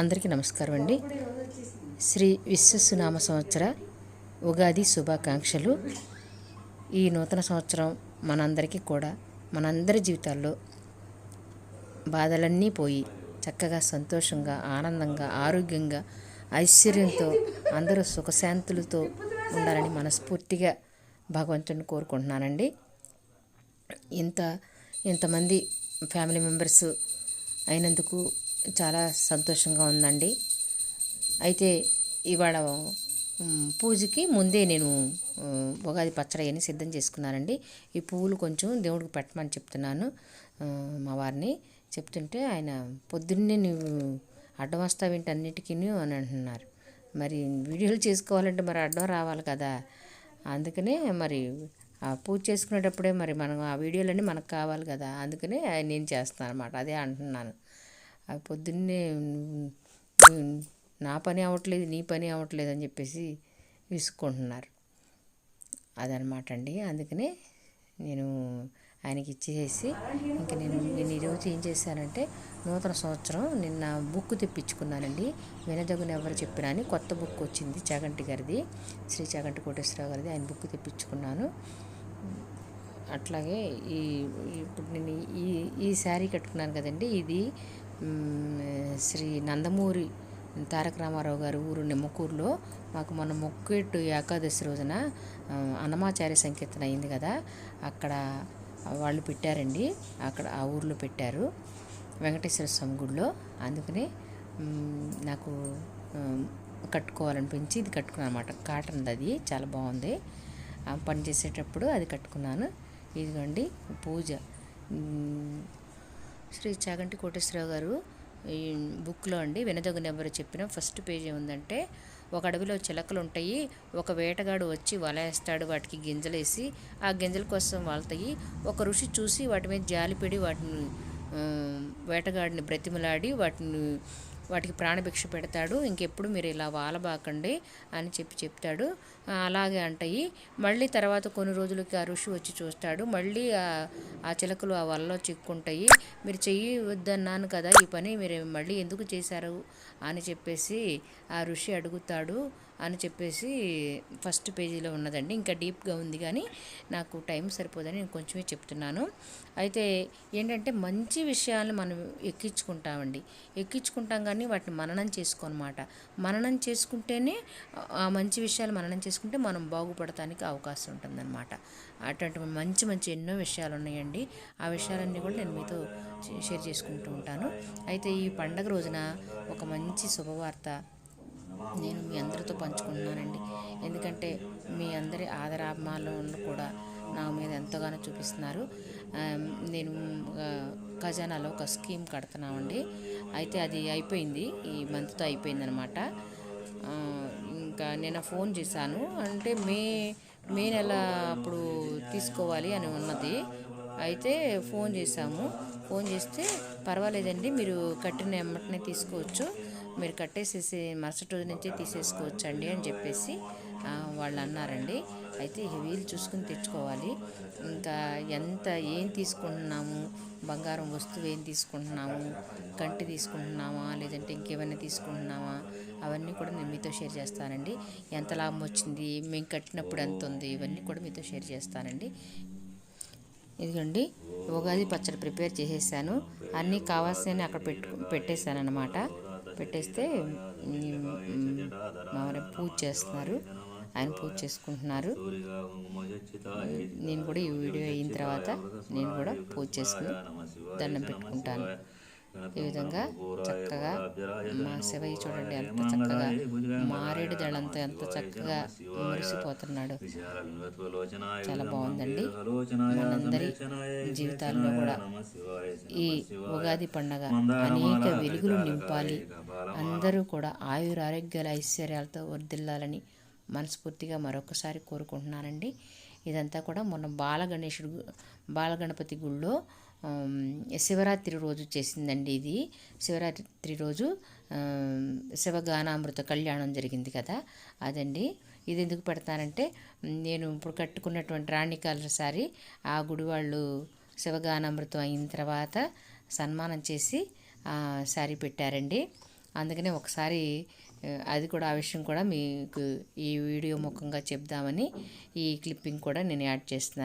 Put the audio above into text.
అందరికీ నమస్కారం అండి. శ్రీ విశ్వసునామ సంవత్సర ఉగాది శుభాకాంక్షలు. ఈ నూతన సంవత్సరం మనందరికీ కూడా మనందరి జీవితాల్లో బాధలన్నీ పోయి చక్కగా సంతోషంగా ఆనందంగా ఆరోగ్యంగా ఐశ్వర్యంతో అందరూ సుఖశాంతులతో ఉండాలని మనస్ఫూర్తిగా భగవంతుని కోరుకుంటున్నానండి. ఇంత ఇంతమంది ఫ్యామిలీ మెంబర్స్ అయినందుకు చాలా సంతోషంగా ఉందండి. అయితే ఇవాళ పూజకి ముందే నేను ఉగాది పచ్చడి అని సిద్ధం చేసుకున్నానండి. ఈ పువ్వులు కొంచెం దేవుడికి పెట్టమని చెప్తున్నాను మా వారిని. చెప్తుంటే ఆయన పొద్దున్నే నువ్వు అడ్డం వస్తావేంటి అన్నిటికీ అని అంటున్నారు. మరి వీడియోలు చేసుకోవాలంటే మరి అడ్డం రావాలి కదా. అందుకనే మరి ఆ పూజ చేసుకునేటప్పుడే మరి మనం ఆ వీడియోలన్నీ మనకు కావాలి కదా. అందుకనే నేను చేస్తాను అనమాట అదే అంటున్నాను. అవి పొద్దున్నే నా పని అవ్వట్లేదు నీ పని అవ్వట్లేదు అని చెప్పేసి విసుక్కుంటున్నారు. అదనమాట అండి. అందుకనే నేను ఆయనకి ఇచ్చేసి ఇంక నేను నేను ఈరోజు ఏం చేశానంటే నూతన సంవత్సరం నిన్న బుక్ తెప్పించుకున్నానండి. వినదగున ఎవరు చెప్పినా అని కొత్త బుక్ వచ్చింది చాగంటి గారిది శ్రీ చాగంటి కోటేశ్వరరావు గారిది. ఆయన బుక్ తెప్పించుకున్నాను. అట్లాగే ఈ ఇప్పుడు నేను ఈ ఈ శారీ కట్టుకున్నాను కదండి. ఇది శ్రీ నందమూరి తారక రామారావు గారు ఊరు నిమ్మకూరులో మాకు మొన్న మొక్కేట్టు ఏకాదశి రోజున అన్నమాచార్య సంకీర్తన అయింది కదా అక్కడ వాళ్ళు పెట్టారండి అక్కడ ఆ ఊర్లో పెట్టారు వెంకటేశ్వర స్వామి గుడిలో. అందుకని నాకు కట్టుకోవాలనిపించి ఇది కట్టుకున్నాను అనమాట కాటన్ అది చాలా బాగుంది. పని చేసేటప్పుడు అది కట్టుకున్నాను. ఇదిగోండి పూజ. శ్రీ చాగంటి కోటేశ్వరరావు గారు ఈ బుక్లో అండి వినదగిన నెంబరు చెప్పిన ఫస్ట్ పేజీ ఉందంటే ఒక అడవిలో చిలకలు ఉంటాయి ఒక వేటగాడు వచ్చి వల వేస్తాడు వాటికి గింజలేసి ఆ గింజల కోసం వాళ్తాయి ఒక ఋషి చూసి వాటి మీద జాలిపడి వాటిని వేటగాడిని బ్రతిమలాడి వాటిని వాటికి ప్రాణభిక్ష పెడతాడు. ఇంకెప్పుడు మీరు ఇలా వాలబాకండి అని చెప్పి చెప్తాడు. అలాగే అంటాయి మళ్ళీ తర్వాత కొన్ని రోజులకి ఆ ఋషి వచ్చి చూస్తాడు. మళ్ళీ ఆ- ఆ చిలకలు ఆ వలలో చిక్కుంటాయి. మీరు చెయ్యి వద్దన్నాను కదా ఈ పని మీరు మళ్ళీ ఎందుకు చేశారు అని చెప్పేసి ఆ ఋషి అడుగుతాడు. అని చెప్పేసి ఫస్ట్ పేజీలో ఉన్నదండి. ఇంకా డీప్గా ఉంది కానీ నాకు టైం సరిపోదని నేను కొంచెమే చెప్తున్నాను. అయితే ఏంటంటే మంచి విషయాలను మనం ఎక్కించుకుంటామండి. ఎక్కించుకుంటాం కానీ వాటిని మననం చేసుకోనమాట. మననం చేసుకుంటేనే ఆ మంచి విషయాలు మననం చేసుకుంటే మనం బాగుపడటానికి అవకాశం ఉంటుందన్నమాట. అటువంటి మంచి మంచి ఎన్నో విషయాలు ఉన్నాయండి. ఆ విషయాలన్నీ కూడా నేను మీతో షేర్ చేసుకుంటూ ఉంటాను. అయితే ఈ పండగ రోజున ఒక మంచి శుభవార్త నేను మీ అందరితో పంచుకుంటున్నానండి. ఎందుకంటే మీ అందరి ఆదరాభిమానులను కూడా నా మీద ఎంతగానో చూపిస్తున్నారు. నేను ఖజానాలో ఒక స్కీమ్ కడుతున్నామండి. అయితే అది అయిపోయింది. ఈ మంత్తో అయిపోయింది అనమాట ఇంకా నేను ఫోన్ చేశాను. అంటే మే మే నెల అప్పుడు తీసుకోవాలి అని ఉన్నది. అయితే ఫోన్ చేశాము. ఫోన్ చేస్తే పర్వాలేదండి. మీరు కట్టిన ఎమ్మటనే తీసుకోవచ్చు. మీరు కట్టేసేసి మరుసటి రోజు నుంచే తీసేసుకోవచ్చు అండి అని చెప్పేసి వాళ్ళు అన్నారండి. అయితే హెవీలు వీలు చూసుకుని తెచ్చుకోవాలి. ఇంకా ఎంత ఏం తీసుకుంటున్నాము? బంగారం వస్తువు ఏం తీసుకుంటున్నాము? కంటి తీసుకుంటున్నామా? లేదంటే ఇంకేమైనా తీసుకుంటున్నామా? అవన్నీ కూడా నేను మీతో షేర్ చేస్తానండి. ఎంత లాభం వచ్చింది? మేము కట్టినప్పుడు ఎంత ఉంది? ఇవన్నీ కూడా మీతో షేర్ చేస్తానండి. ఇదిగోండి ఉగాది పచ్చడి ప్రిపేర్ చేసేసాను. అన్నీ కావాల్సిన అక్కడ పెట్టు పెట్టేశాను అనమాట పెట్టేస్తే మా పూజ చేస్తున్నారు. ఆయన పూజ చేసుకుంటున్నారు. నేను కూడా ఈ వీడియో అయిన తర్వాత నేను కూడా పూజ చేసుకుని దండం పెట్టుకుంటాను. ఈ విధంగా చక్కగా మా శివయ్య చూడండి ఎంత చక్కగా మారేడు దళంతో ఎంత చక్కగా మురిసిపోతున్నాడు. చాలా బాగుందండి. మనందరి జీవితాల్లో కూడా ఈ ఉగాది పండగ అనేక వెలుగులు నింపాలి. అందరూ కూడా ఆయుర ఆరోగ్యాల ఐశ్వర్యాలతో వర్ధిల్లాలని మనస్ఫూర్తిగా మరొకసారి కోరుకుంటున్నానండి. ఇదంతా కూడా మొన్న బాలగణేశుడు బాలగణపతి గుళ్ళో శివరాత్రి రోజు చేసిందండి ఇది. శివరాత్రి రోజు శివగానామృత కళ్యాణం జరిగింది కదా అదండి. ఇది ఎందుకు పెడతానంటే నేను ఇప్పుడు కట్టుకున్నటువంటి రాణి కలర్ సారీ ఆ గుడి వాళ్ళు శివగానామృతం అయిన తర్వాత సన్మానం చేసి శారీ పెట్టారండి. అందుకనే ఒకసారి అది కూడా ఆ విషయం కూడా మీకు ఈ వీడియో ముఖంగా చెప్దామని ఈ క్లిప్పింగ్ కూడా నేను యాడ్ చేస్తున్నాను.